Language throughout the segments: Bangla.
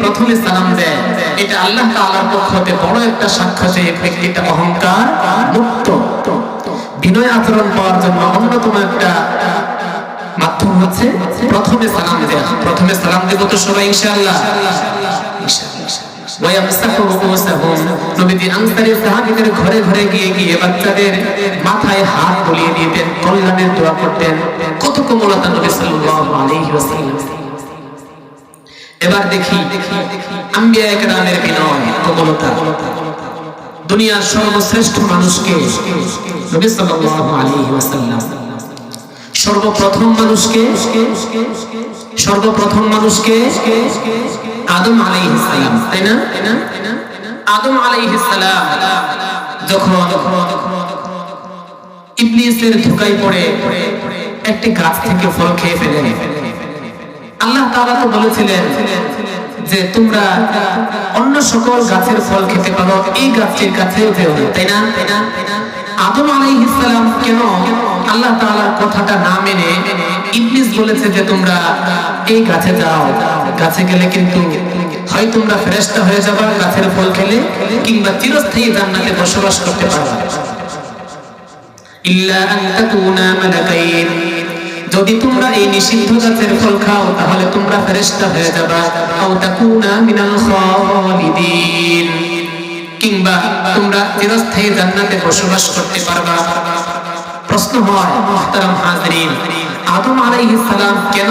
প্রথমে সালাম অহংকার, মুক্ত। বিনয় আচরণ পাওয়ার জন্য অন্যতম একটা মাধ্যম হচ্ছে প্রথমে সালাম দেয়া প্রথমে সালাম দেব তো সবাই, ইনশাআল্লাহ। ওয়ায়ামসাহু ঘরে ঘরে গিয়ে গিয়ে বাচ্চাদের মাথায় হাত বুলিয়ে দিতেন, কল্যাণের দোয়া করতেন। কত কোমলতা এবার দেখি আম্বিয়া একরামের বিনয়, কোমলতা। দুনিয়ার সর্বশ্রেষ্ঠ মানুষকে নবী সাল্লাল্লাহু আলাইহি ওয়াসাল্লাম সর্বপ্রথম মানুষকে সর্বপ্রথম মানুষকে আদম আলাইহিস সালাম, তাই না? আদম আলাইহিস সালাম যখন ইবলিসের পড়ে, একটি গাছ থেকে ফল খেয়ে ফেলেন। আল্লাহ তাআলা তো বলেছিলেন যে তোমরা অন্য সকল গাছের ফল খেতে পারো, এই গাছটির কাছেও যেও না, তাই না? আদম আলাইহিস সালাম কেন আল্লাহ তাআলার কথাটা না মেনে ইবলিস বলেছে যে তোমরা এই গাছে যাও। গাছে গেলে কিন্তু হয় তোমরা ফেরেশতা হয়ে যাবে, গাছের ফল খেলে, কিংবা চিরস্থায়ী জান্নাতে বসবাস করতে পারবে ইল্লা আন তাকুনা মালাকাইন। যদি তোমরা এই নিষিদ্ধ গাছের ফল খাও, তাহলে তোমরা ফেরেশতা হয়ে যাবে। আও তাকুনা মিনাল খালিদিন কিংবা তোমরা চিরস্থায়ী জান্নাতে বসবাস করতে পারবা। প্রশ্ন হয়, মুহতারাম হাজরিন, আদম আলাইহিস সালাম কেন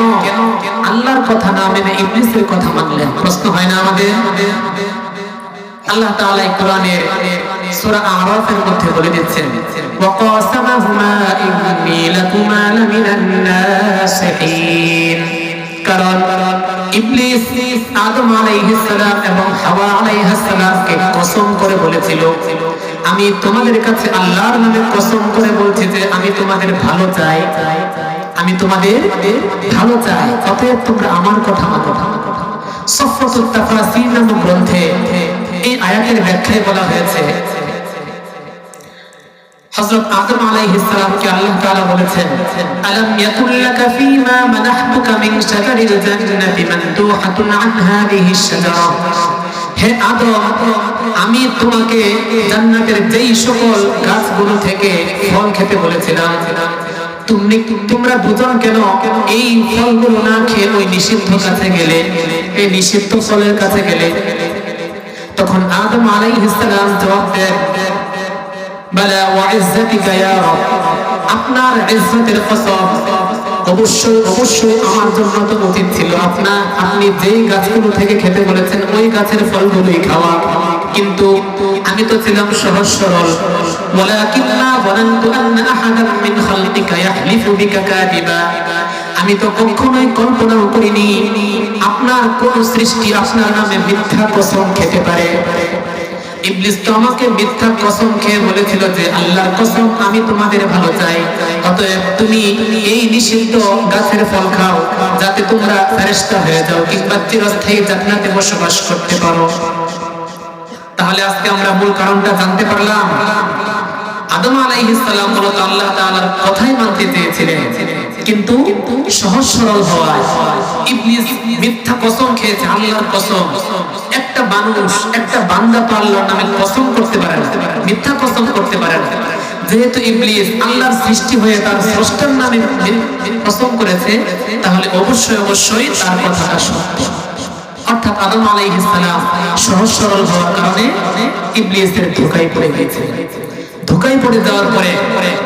আল্লাহর কথা না মেনে ইবলিসের কথা মানলেন? প্রশ্ন হয় না আমাদের। আল্লাহ তাআলা এই কোরআনের সূরা আরাফের মধ্যে বলে দিচ্ছেন, ওয়াকাসামাহুমা ইন্নী লাকুমা লামিনান নাসিহিন কারণ ইবলিস আদম এবং হাওয়া কসম করে বলেছিল, আমি তোমাদের কাছে আল্লাহর নামে কসম করে বলছি যে আমি তোমাদের ভালো চাই। আমি তোমাদের ভালো চাই। অতএব তোমরা আমার কথা মানো। সফরতুত তাফাসির নামক গ্রন্থে এই আয়াতের ব্যাখ্যায় বলা হয়েছে হযরত আদম আলাইহিস সালামকে আল্লাহ তাআলা বলেছেন, আলাম ইয়াকুল ফীমা মানাহতুকা মিন শাজারিল জান্নাতি মানদুহাতুন আন হাদিহি শাজারা। হে আদম, আমি তোমাকে জান্নাতের যেই সকল গাছগুলো থেকে ফল খেতে বলেছিলাম। তুমি, তোমরা দুজন কেন, এই ফলগুলো না খেয়ে ওই নিষিদ্ধ কাছে গেলে, এই নিষিদ্ধ ফলের কাছে গেলে। তখন আদম আলাইহিস সালাম জবাব দেন বালা ওয়াইজ্জাতিকা ইয়া রব। আপনার ইজ্জতের কসম অবশ্যই অবশ্যই আমার জন্য তো উচিত ছিল। আপনার, আপনি যেই গাছগুলো থেকে খেতে বলেছেন, ওই গাছের ফলগুলোই খাওয়া। কিন্তু আমি তো ছিলাম সহজ সরল। ওয়ালাকিন্না যানানতু আন্না আহাদান মিন খালকিকা ইয়াহলিফু বিকা কাদিবা। আমি তো কখনোই কল্পনাও করিনি, আপনার কোন সৃষ্টি আপনার নামে মিথ্যা কসম খেতে পারে। ইবলিস তো আমাকে মিথ্যা কসম খেয়ে বলেছিল যে আল্লাহর কসম আমি তোমাদের ভালো চাই। অতএব তুমি এই নিষিদ্ধ গাছের ফল খাও, যাতে তোমরা ফেরেশতা হয়ে যাও কিংবা চিরস্থায়ী জান্নাতে বসবাস করতে পারো। তাহলে আজকে আমরা মূল কারণটা জানতে পারলাম। আদম আলাইহিস সালাম মূলত আল্লাহ তাআলার কথাই মানতে চেয়েছিলেন। কিন্তু সহজ সরল হওয়ায় ইবলিস মিথ্যা কসম খেয়েছে, আল্লাহর কসম একটা মানুষ, একটা বান্দা তো আল্লাহর নামে কসম করতে পারে না, মিথ্যা কসম করতে পারে না। যেহেতু ইবলিস আল্লাহর সৃষ্টি হয়ে তার স্রষ্টার নামে কসম করেছে, তাহলে অবশ্যই অবশ্যই তার কথাটা সত্য। অর্থাৎ আদম আলাইহিস সালাম সহজ সরল হওয়ার কারণে ইবলিসের ধোকায় পড়ে গেছে ধোকায় পড়ে যাওয়ার পরে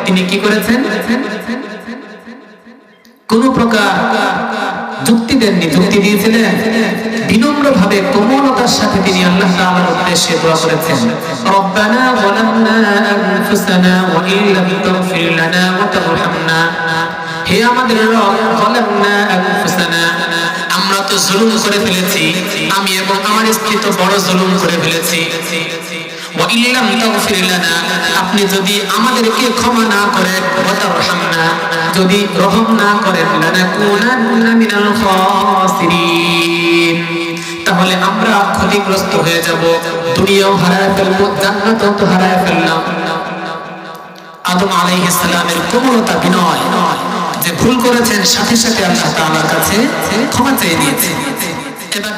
তিনি কি করেছেন? কোন প্রকার যুক্তি দেননি। যুক্তি দিয়েছিলেন। বিনম্র ভাবে কোমলতার সাথে তিনি আল্লাহ তাআলার উদ্দেশ্যে দোয়া করেছেন। রব্বানা যালামনা আনফুসানা ওয়া ইল্লাম তাগফির লানা ওয়া তারহামনা। হে আমাদের রব যালামনা আনফুসানা। জুলুম করে ফেলেছি, আমি এবং আমার স্ত্রী তো বড় জুলুম করে ফেলেছি। আপনি যদি আমাদেরকে ক্ষমা না করেন যদি রহম না করেন তাহলে আমরা ক্ষতিগ্রস্ত হয়ে যাব, দুনিয়াও হারায় ফেলব, জান্নাতও তো হারায় ফেললাম। আদম আলাইহিস সালামের কোমলতা বিনয় যে ভুল করেছেন সাথে সাথে আল্লাহ তাআলার কাছে ক্ষমা চেয়ে নিয়েছেন এবার